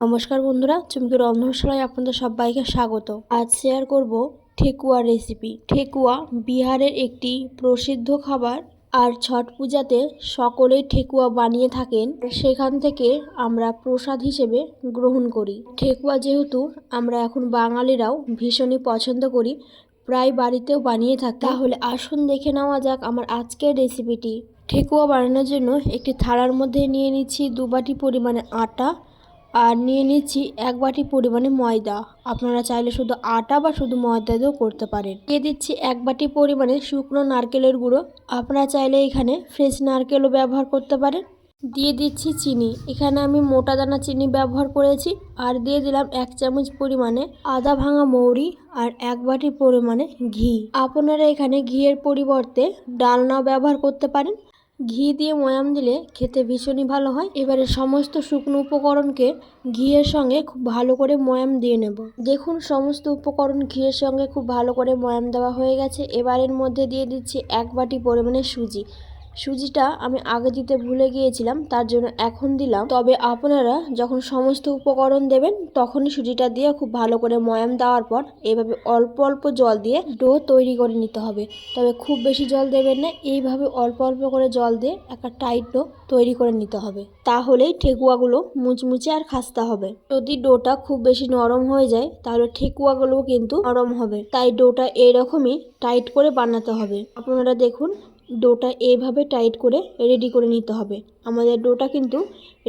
নমস্কার বন্ধুরা, চুমকি রন্ধনশালায় আপনাদের সবাইকে স্বাগত। আজ শেয়ার করব ঠেকুয়া রেসিপি ঠেকুয়া বিহারের একটি প্রসিদ্ধ খাবার আর ছট পূজাতে সকলেই ঠেকুয়া বানিয়ে থাকেন। সেখান থেকে আমরা প্রসাদ হিসেবে গ্রহণ করি। ঠেকুয়া যেহেতু আমরা এখন বাঙালিরাও ভীষণই পছন্দ করি, প্রায় বাড়িতেও বানিয়ে থাকি। তাহলে আসুন দেখে নেওয়া যাক আমার আজকের রেসিপিটি ঠেকুয়া বানানোর জন্য একটি থালার মধ্যে নিয়ে নিচ্ছি দু বাটি পরিমাণে আটা আর নিয়ে নিচ্ছি এক বাটি পরিমাণে ময়দা। আপনারা চাইলে শুধু আটা বা শুধু ময়দা দিয়েও করতে পারেন। দিয়ে দিচ্ছি এক বাটি পরিমাণে শুকনো নারকেলের গুঁড়ো। আপনারা চাইলে এখানে ফ্রেশ নারকেলও ব্যবহার করতে পারেন। দিয়ে দিচ্ছি চিনি। এখানে আমি মোটা দানা চিনি ব্যবহার করেছি। আর দিয়ে দিলাম এক চামচ পরিমাণে আদা ভাঙা মৌরি আর এক বাটি পরিমাণে ঘি। আপনারা এখানে ঘিয়ের পরিবর্তে ডালনাও ব্যবহার করতে পারেন। ঘি দিয়ে ময়াম দিলে খেতে ভীষণই ভালো হয়। এবারে সমস্ত শুকনো উপকরণকে ঘিয়ের সঙ্গে খুব ভালো করে ময়াম দিয়ে নেব। দেখুন, সমস্ত উপকরণ ঘিয়ের সঙ্গে খুব ভালো করে ময়াম দেওয়া হয়ে গেছে। এবারের মধ্যে দিয়ে দিচ্ছি এক বাটি পরিমাণে সুজি। সুজিটা আমি আগে দিতে ভুলে গিয়েছিলাম, তার জন্য এখন দিলাম। তবে আপনারা যখন সমস্ত উপকরণ দেবেন, তখনই সুজিটা দিয়ে খুব ভালো করে ময়াম দেওয়ার পর এইভাবে অল্প অল্প জল দিয়ে ডো তৈরি করে নিতে হবে। তবে খুব বেশি জল দেবেন না, এইভাবে অল্প অল্প করে জল দিয়ে একটা টাইট ডো তৈরি করে নিতে হবে। তাহলেই ঠেকুয়াগুলো মুচমুচে আর খাস্তা হবে। যদি ডোটা খুব বেশি নরম হয়ে যায়, তাহলে ঠেকুয়াগুলো কিন্তু নরম হবে। তাই ডোটা এরকমই টাইট করে বানাতে হবে। আপনারা দেখুন ডোটা এইভাবে টাইট করে রেডি করে নিতে হবে। আমাদের ডোটা কিন্তু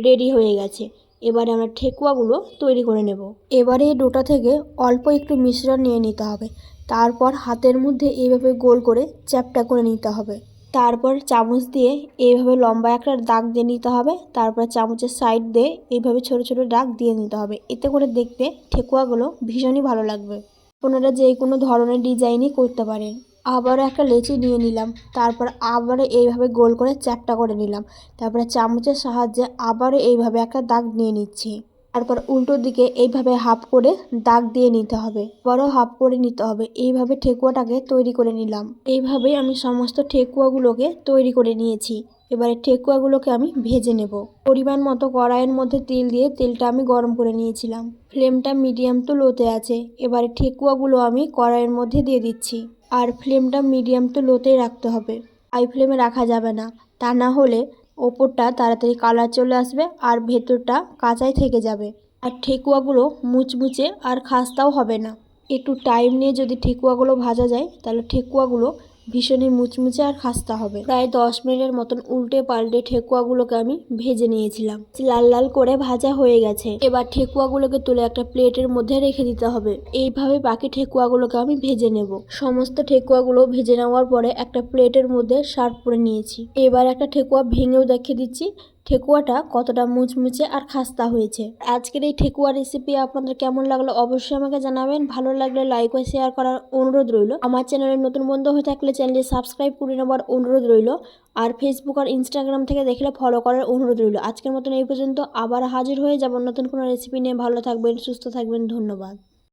রেডি হয়ে গেছে। এবারে আমরা ঠেকুয়াগুলো তৈরি করে নেব। এবারে এই ডোটা থেকে অল্প একটু মিশ্রণ নিয়ে নিতে হবে। তারপর হাতের মধ্যে এইভাবে গোল করে চ্যাপটা করে নিতে হবে। তারপর চামচ দিয়ে এইভাবে লম্বা একটা দাগ দিয়ে নিতে হবে। তারপর চামচের সাইড দিয়ে এইভাবে ছোট ছোট দাগ দিয়ে নিতে হবে। এতে করে দেখতে ঠেকুয়াগুলো ভীষণই ভালো লাগবে। আপনারা যে কোনো ধরনের ডিজাইনই করতে পারেন। আবারও একটা লেচি নিয়ে নিলাম। তারপর আবারও এইভাবে গোল করে চ্যাপটা করে নিলাম। তারপরে চামচের সাহায্যে আবারও এইভাবে একটা দাগ নিয়ে নিচ্ছি। তারপর উল্টো দিকে এইভাবে হাফ করে দাগ দিয়ে নিতে হবে। বড় হাফ করে নিতে হবে। এইভাবে ঠেকুয়াটাকে তৈরি করে নিলাম। এইভাবেই আমি সমস্ত ঠেকুয়াগুলোকে তৈরি করে নিয়েছি। এবারে ঠেকুয়াগুলোকে আমি ভেজে নেব। পরিমাণ মতো কড়াইয়ের মধ্যে তেল দিয়ে তেলটা আমি গরম করে নিয়েছিলাম। ফ্লেমটা মিডিয়াম তো লোতে আছে। এবারে ঠেকুয়াগুলো আমি কড়াইয়ের মধ্যে দিয়ে দিচ্ছি। আর ফ্লেমটা মিডিয়াম তো লোতেই রাখতে হবে। হাই ফ্লেমে রাখা যাবে না। তা না হলে ওপরটা তাড়াতাড়ি কালার চলে আসবে আর ভেতরটা কাঁচাই থেকে যাবে। আর ঠেকুয়াগুলো মুচমুচে আর খাস্তাও হবে না। একটু টাইম নিয়ে যদি ঠেকুয়াগুলো ভাজা যায়, তাহলে ঠেকুয়াগুলো ভীষণই মুচমুচে আর খাস্তা হবে। প্রায় দশ মিনিটের মতন উল্টে পাল্টে ঠেকুয়াগুলোকে আমি ভেজে নিয়েছিলাম। লাল লাল করে ভাজা হয়ে গেছে। এবার ঠেকুয়াগুলোকে তুলে একটা প্লেটের মধ্যে রেখে দিতে হবে। এইভাবে বাকি ঠেকুয়াগুলোকে আমি ভেজে নেব। সমস্ত ঠেকুয়াগুলো ভেজে নেওয়ার পরে একটা প্লেটের মধ্যে সার্ভ করে নিয়েছি। এবার একটা ঠেকুয়া ভেঙেও দেখে দিচ্ছি। ঠেকুয়াটা কতটা মুচমুচে আর খাস্তা হয়েছে। আজকের এই ঠেকুয়া রেসিপি আপনাদের কেমন লাগল অবশ্যই আমাকে জানাবেন। ভালো লাগলে লাইক ও শেয়ার করার অনুরোধ রইল। আমার চ্যানেলে নতুন বন্ধু হয়ে থাকলে চ্যানেলটি সাবস্ক্রাইব করে নেবার অনুরোধ রইল। আর ফেসবুক আর ইনস্টাগ্রাম থেকে দেখলে ফলো করার অনুরোধ রইল। আজকের মতন এই পর্যন্ত আবার হাজির হয়ে যাব নতুন কোনো রেসিপি নিয়ে। ভালো থাকবেন, সুস্থ থাকবেন, ধন্যবাদ।